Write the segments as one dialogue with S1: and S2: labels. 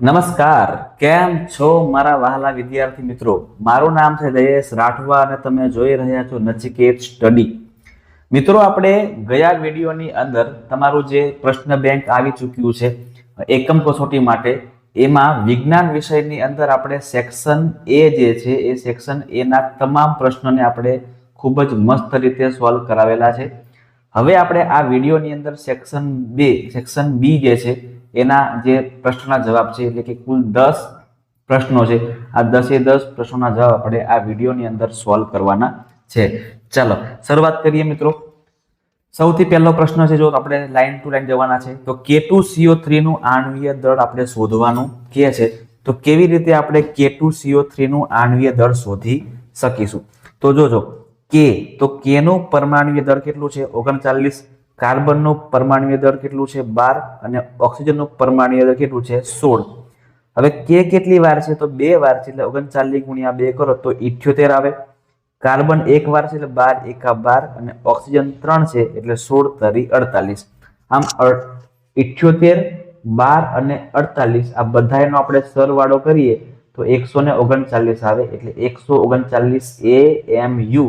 S1: નમસ્કાર. કેમ છો મારા વહાલા વિદ્યાર્થી મિત્રો? મારું નામ છે જયેશ રાઠવા અને તમે જોઈ રહ્યા છો નચિકેત સ્ટડી. મિત્રો, આપણે ગયા વિડીયોની અંદર તમારું જે પ્રશ્ન બેંક આવી ચૂક્યું છે, એકમ કસોટી માટે, એમાં વિજ્ઞાન વિષયની અંદર આપણે સેક્શન એ જે છે, એ સેક્શન એના તમામ પ્રશ્નોને આપણે ખૂબ જ મસ્ત રીતે સોલ્વ કરાવેલા છે. હવે આપણે આ વિડીયોની અંદર સેક્શન બે, સેક્શન બી જે છે એના જે પ્રશ્નના જવાબ છે, એટલે કે કુલ દસ પ્રશ્નો છે. આ દસે દસ પ્રશ્નોના જવાબ આપણે આ વિડીયોની અંદર સોલ્વ કરવાના છે. ચાલો, શરૂઆત કરીએ મિત્રો. સૌથી પહેલો પ્રશ્ન છે, જો આપણે લાઈન ટુ લાઈન જવાના છે, તો કે ટુ સીઓ નું આણ્વીય દળ આપણે શોધવાનું કે છે. તો કેવી રીતે આપણે કે ટુ સીઓ નું આણવીય દળ શોધી શકીશું? તો જોજો કે તો કેનું પરમાણવીય દળ કેટલું છે? ઓગણચાલીસ કાર્બનનું પરમાણ્વીય દળ કેટલું છે? બાર. અને ઓક્સિજનનું પરમાણ્વીય દળ કેટલું છે? સોળ. હવે કે કેટલી વાર છે? તો બે વાર છે એટલે ઓગણચાલીસ ગુણ્યા બે કરો તો ઇઠ્યોતેર આવે. કાર્બન એક વાર છે એટલે બાર એકા બાર અને ઓક્સિજન ત્રણ છે એટલે સોળ તરી અડતાલીસ. આમ ઇઠ્યોતેર, બાર અને અડતાલીસ આ બધાનો આપણે સરવાળો કરીએ તો એકસો ને ઓગણચાલીસ આવે એટલે એકસો ઓગણચાલીસ એ એમ યુ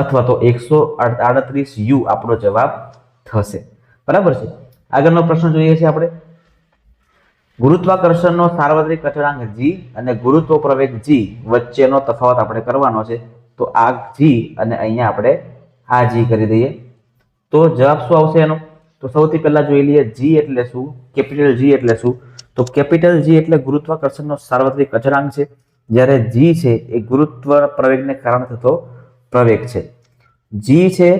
S1: અથવા તો એકસો આડત્રીસ યુ આપણો જવાબ થશે. બરાબર છે? આગળનો પ્રશ્ન જોઈએ છે આપણે. ગુરુત્વાકર્ષણનો સાર્વત્રિક અચળાંક જી અને ગુરુત્વ પ્રવેગ જી વચ્ચેનો તફાવત આપણે કરવાનો છે. તો આ જી અને અહીંયા આપણે આ જી કરી દઈએ. તો જવાબ શું આવશે એનો? તો સૌથી પહેલા જોઈ લઈએ જી એટલે શું? કેપિટલ જી એટલે શું? તો કેપિટલ જી એટલે ગુરુત્વાકર્ષણનો સાર્વત્રિક અચળાંક છે. જ્યારે જી છે એ ગુરુત્વ પ્રવેગને કારણે થતો પ્રવેગ છે. જી છે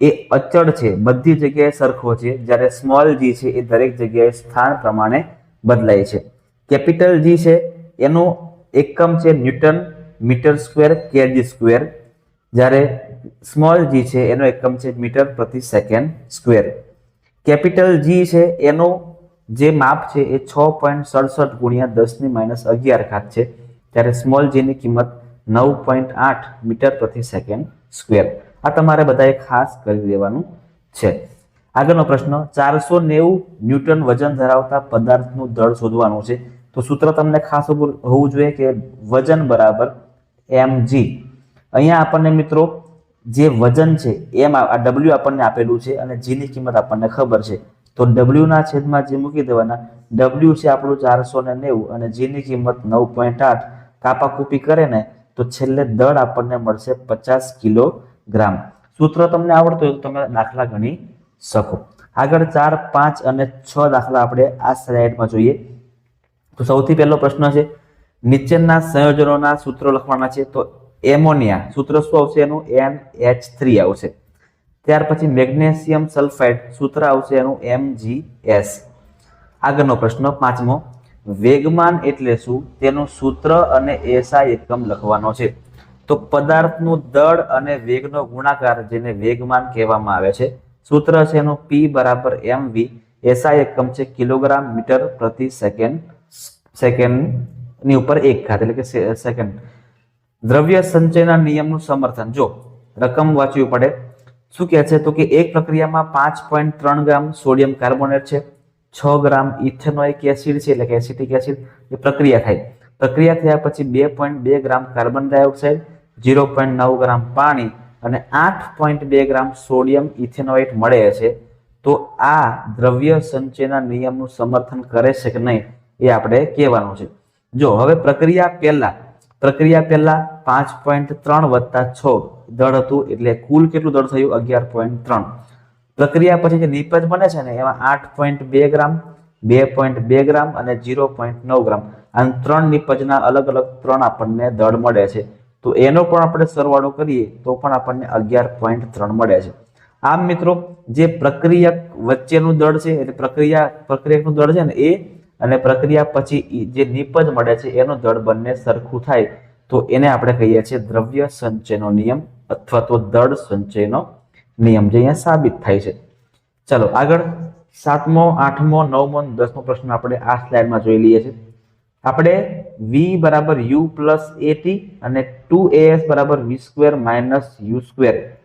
S1: એ અચળ છે. બધી જગ્યાએ સરખો છે. જ્યારે સ્મોલ જી છે એ દરેક જગ્યાએ સ્થાન પ્રમાણે બદલાય છે. કેપિટલ જી છે એનું એકમ છે newton metre square kg square. જ્યારે સ્મોલ જી છે એનો એકમ છે મીટર પ્રતિ સેકન્ડ સ્ક્વેર. કેપિટલ જી છે એનું જે માપ છે એ છ પોઈન્ટ સડસઠ ગુણ્યા દસની માઇનસ અગિયાર ખાત છે. ત્યારે સ્મોલ જીની કિંમત નવ પોઈન્ટ આઠ મીટર પ્રતિ સેકન્ડ સ્ક્વેર. આ તમારે બધાએ ખાસ કરી દેવાનું છે. આગળનો પ્રશ્ન, ચારસો નેવું ન્યૂટન વજન ધરાવતા પદાર્થનું દળ શોધવાનું છે. તો સૂત્ર તમને ખાસ હોવું જોઈએ કે વજન બરાબર એમ જી અહીંયા આપણને મિત્રો, જે વજન છે, એમ આ ડબલ્યુ આપણને આપેલું છે અને જીની કિંમત આપણને ખબર છે. તો ડબલ્યુના છેદમાં જે મૂકી દેવાના ડબલ્યુ છે આપણું ચારસો નેવું અને જીની કિંમત નવ પોઈન્ટ આઠ. કાપાકૂપી કરે ને તો છેલ્લે દળ આપણને મળશે પચાસ કિલોગ્રામ. સૂત્ર તમને આવડતું હોય તો તમે દાખલા ગણી શકો. આગળ ચાર, પાંચ અને છ દાખલા આપણે આ સ્લાઇડમાં જોઈએ. તો સૌથી પહેલો પ્રશ્ન છે, નીચેના સંયોજનોના સૂત્રો લખવાના છે, તો એમોનિયા સૂત્ર શું આવશે એનું? એન એચ થ્રી આવશે. ત્યાર પછી મેગ્નેશિયમ સલ્ફાઇડ સૂત્ર આવશે એનું? એમ આગળનો પ્રશ્ન પાંચમો વેગમાન એટલે શું? તેનું સૂત્ર અને એસઆઈ એકમ લખવાનો છે. તો પદાર્થનું દળ અને વેગનો ગુણાકાર જેને વેગમાન કહેવામાં આવે છે, સૂત્ર છે એનું પી બરાબર એમ વી એસઆઈ એકમ છે કિલોગ્રામ મીટર પ્રતિ સેકન્ડ, સેકન્ડની ઉપર એક ઘાત એટલે કે સેકન્ડ. દ્રવ્ય સંચયના નિયમનું સમર્થન. જો રકમ વાંચવી પડે, શું કહે છે? તો કે એક પ્રક્રિયામાં પાંચ પોઈન્ટ ત્રણ ગ્રામ સોડિયમ કાર્બોનેટ છે. છ ગ્રામ ઇથેનોઇક એસિડ છે, એટલે કે એસિટિક એસિડ એ પ્રક્રિયા થાય. પ્રક્રિયા થયા પછી બે પોઈન્ટ બે gram carbon dioxide zero point નવ ગ્રામ પાણી અને આઠ પોઈન્ટ બે ગ્રામ સોડિયમ ઇથેનોઇટ મળે છે. તો આ દ્રવ્ય સંચયના નિયમનું સમર્થન કરે છે કે નહીં એ આપણે કહેવાનું છે. જો, હવે પ્રક્રિયા પહેલા પ્રક્રિયા પહેલા પાંચ પોઈન્ટ ત્રણ વત્તા છ દળ હતું, એટલે કુલ કેટલું દળ થયું? અગિયાર પોઈન્ટ ત્રણ. પ્રક્રિયા પછી જે નિપજ બને છે ને, એમાં આઠ પોઈન્ટ બે ગ્રામ, બે પોઈન્ટ બે ગ્રામ અને ઝીરો પોઈન્ટ નવ ગ્રામ. આમ ત્રણ નિપજના અલગ અલગ ત્રણ આપણને દળ મળે છે. તો એનો પણ આપણે સરવાળો કરીએ, તો પણ આપણને અગિયાર પોઈન્ટ ત્રણ મળે છે. આમ મિત્રો, જે પ્રક્રિયક વચ્ચેનું દળ છે, એટલે પ્રક્રિયા પ્રક્રિયકનું દળ છે ને એ, અને પ્રક્રિયા પછી જે નિપજ મળે છે, એનું દળ બંને સરખું થાય. તો એને આપણે કહીએ છીએ દ્રવ્ય સંચયનો નિયમ, અથવા તો દળ સંચયનો નિયમ જે અહીંયા સાબિત થાય છે. ચલો આગળ સાતમો, આઠમો, નવમો દસમો પ્રશ્ન આપણે આ સ્લાઇડમાં જોઈ લઈએ છીએ. આપણે વી બરાબર યુ પ્લસ એટી અને ટુ એસ બરાબર V square minus U square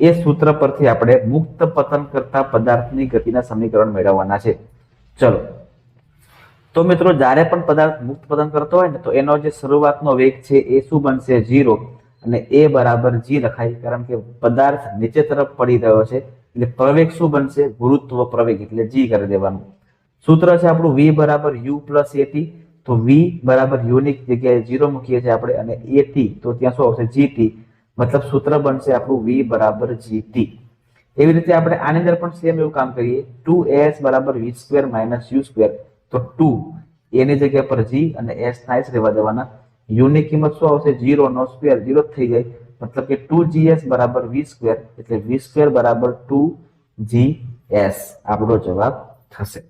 S1: એ સૂત્ર પરથી આપણે મુક્ત પતન કરતા પદાર્થની ગતિના સમીકરણ મેળવવાના છે. ચલો. તો મિત્રો જ્યારે પણ પદાર્થ મુક્ત પતન કરતો હોય ને, તો એનો જે શરૂઆતનો વેગ છે એ શું બનશે? ઝીરો. અને એ બરાબર જી લખાય કારણ કે પદાર્થ નીચે તરફ પડી રહ્યો છે, એટલે પ્રવેગ શું બનશે? ગુરુત્વ પ્રવેગ, એટલે જી કરી દેવાનું. સૂત્ર છે આપણું વી બરાબર યુ પ્લસ એટી તો વી બરાબર યુનિક જગ્યાએ જીરો મૂકીએ છીએ આપણે, અને એટી તો ત્યાં શું આવશે? જીટી મતલબ સૂત્ર બનશે આપણું વી બરાબર જીટી એવી રીતે આપણે આની અંદર પણ સેમ એવું કામ કરીએ. ટુ એસ બરાબર V square minus U square તો ટુ એની જગ્યા પર જી અને એસ ના રહેવા દેવાના. યુ ની કિંમત શું આવશે? જીરો નો સ્ક્વેર. જીરો થઈ જાય મતલબ કે ટુ જીએસ બરાબર વી સ્ક્વેર. એટલે વી સ્ક્વેર બરાબર ટુ જી એસ. આપણો જવાબ થશે.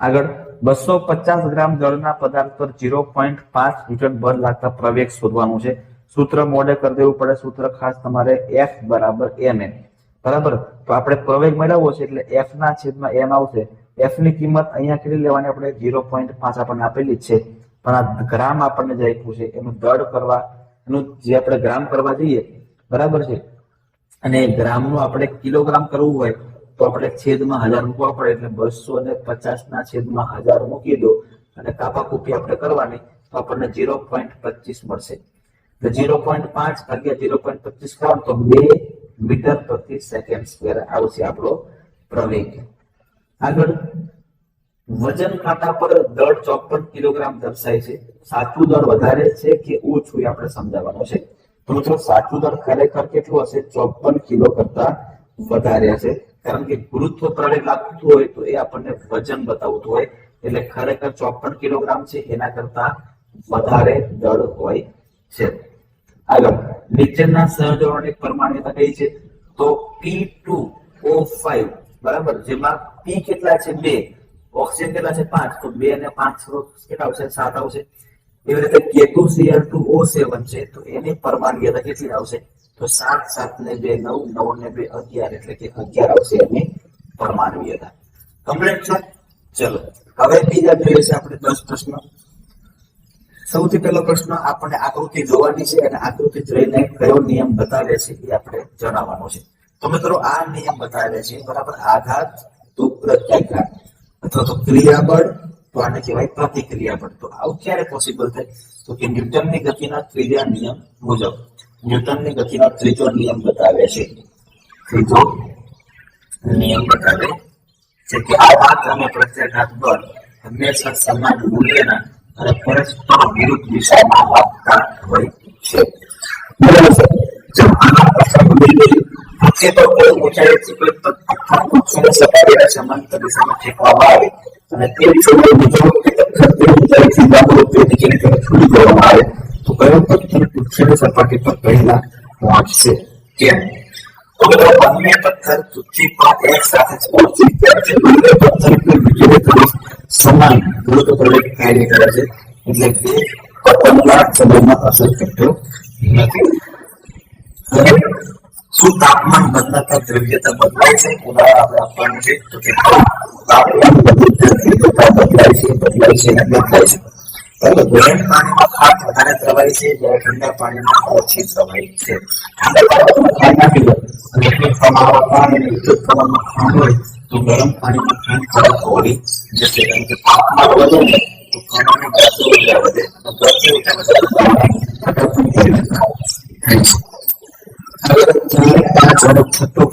S1: આગળ, બસો પચાસ ગ્રામ જળના પદાર્થ પર જીરો પોઈન્ટ પાંચ ન્યૂટન બળ લાગતા પ્રવેગ શોધવાનું છે. સૂત્ર મોડે કરી દેવું પડે. સૂત્ર ખાસ તમારે એફ બરાબર એમ બરાબર? તો આપણે પ્રવેગ મેળવવો છે એટલે એફ ના છેદમાં એમ આવશે. એફની કિંમત અહીંયા કેટલી લેવાની? આપણે ઝીરો પોઈન્ટ પાંચ આપણને આપેલી છે. પણ આ ગ્રામ આપણને જે આપ્યું છે, એનું દળ કરવા, એનું જે આપણે ગ્રામ કરવા જઈએ, બરાબર છે? અને ગ્રામનું આપણે કિલોગ્રામ કરવું હોય, તો આપણે છેદમાં હજાર મૂકવા પડે, એટલે બસો ને પચાસ ના છેદમાં હજાર મૂકી દો, અને કાપા કૂપી આપણે કરવાની, તો આપણને ઝીરો પોઈન્ટ પચીસ મળશે. તો ઝીરો પોઈન્ટ પાંચ ભાગ્યા ઝીરો પોઈન્ટ પચીસ કરો તો બે મીટર પ્રતિ સેકન્ડ સ્ક્વેર આવશે આપણો પ્રવેગ. આગળ વજન ખાતા પર દળ ચોપન કિલોગ્રામ દર્શાય છે. સાચું દળ વધારે છે કે ઓછું એ આપણે સમજાવવાનું છે. તો મિત્રો, સાચું દળ ખરેખર કેટલું હશે? ચોપન કિલો કરતા વધારે હશે. કારણ કે ગુરુત્વ પ્રણય લાગતું હોય તો એ આપણને વજન બતાવતું હોય. એટલે ખરેખર ચોપન કિલોગ્રામ છે, એના કરતા વધારે દળ હોય છે. આગળ, નીચેના સહજોડની પરમાણ્યતા કઈ છે? તો પી ટુ ઓ ફાઈવ બરાબર? જેમાં પી કેટલા છે? બે. ઓક્સિજન કેટલા છે? પાંચ. તો બે અને પાંચ કેટલા આવશે? સાત આવશે. એવી રીતે કે two CL two O seven છે, તો એની પરમાણ્યતા કેટલી આવશે? તો સાત સાત ને બે, નવ નવ ને બે, અગિયાર. એટલે કે અગિયાર આવશે એની પરમાણ્યતા કમ્પ્લીટ છે? ચલો. હવે બીજા જોઈએ છે આપણે દસ પ્રશ્ન. સૌથી પહેલો પ્રશ્ન આપણને આકૃતિ જોવાની છે અને આકૃતિ જોઈને કયો નિયમ બતાવે છે એ આપણે જણાવવાનો છે. તો મિત્રો, આ નિયમ બતાવે છે બરાબર આઘાત તો પ્રત્યાઘાત અથવા તો ક્રિયાબળ, તો આને કહેવાય પ્રતિક્રિયાબળ. તો આવું ક્યારે પોસિબલ થાય? તો કે ન્યૂટનની ગતિના ત્રીજા નિયમ મુજબ. ન્યૂટનની ગતિનો ત્રીજો નિયમ બતાવે છે. ત્રીજો નિયમ બતાવે છે કે આઘાત અને પ્રત્યાઘાત બળ હંમેશા સમાન મૂલ્યના અને પરસ્પર વિરુદ્ધ દિશામાં આપતા હોય છે. બરાબર છે? જો આના પ્રસંગ ભૂલી ગઈ તો કોઈ ઊંચાઈથી કોઈ તો કયો પથ્થર પૃથ્વીની સપાટી પર પહેલા પહોંચશે કેમ તો બધા બંને પથ્થર પૃથ્વી પર એક સાથે પહોંચી પથ્થર પર બીજી તરફ સમાન ગુરુત્વ કાર્ય કરે છે એટલે કે પતંગના સમયમાં અસર કરતો નથી શું તાપમાન બદલાતા દ્રવ્યતા બદલાય છે. ઉદાહરણ આપણે આપવાનું છે તો બદલાય છે બદલાય છે અને બદલાય છે. ગરમ પાણીમાં ખાંડ વધારે પ્રવાહી છે, જ્યારે ઠંડા પાણીમાં ઓછી પ્રવાહી છે. ગરમ પાણીમાં ખાંડ તરફ ઓળી જશે તાપમાન વધે તો ખાંડની વધે. ગતિ થાય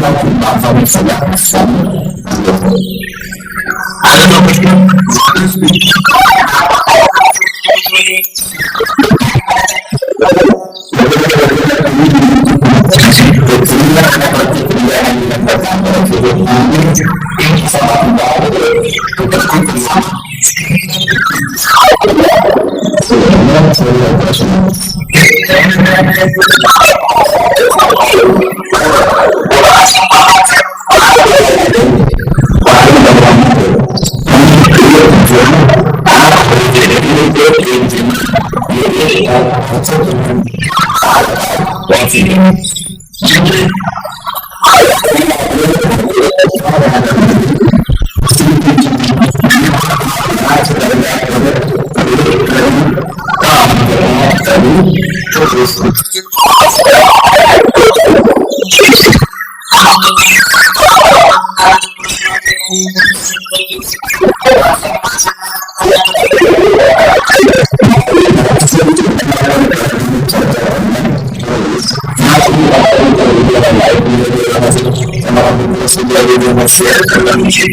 S1: não culpavam sobre a ação. Aí eu não Thank you. 我这里呢，我这里，share કરવાની છે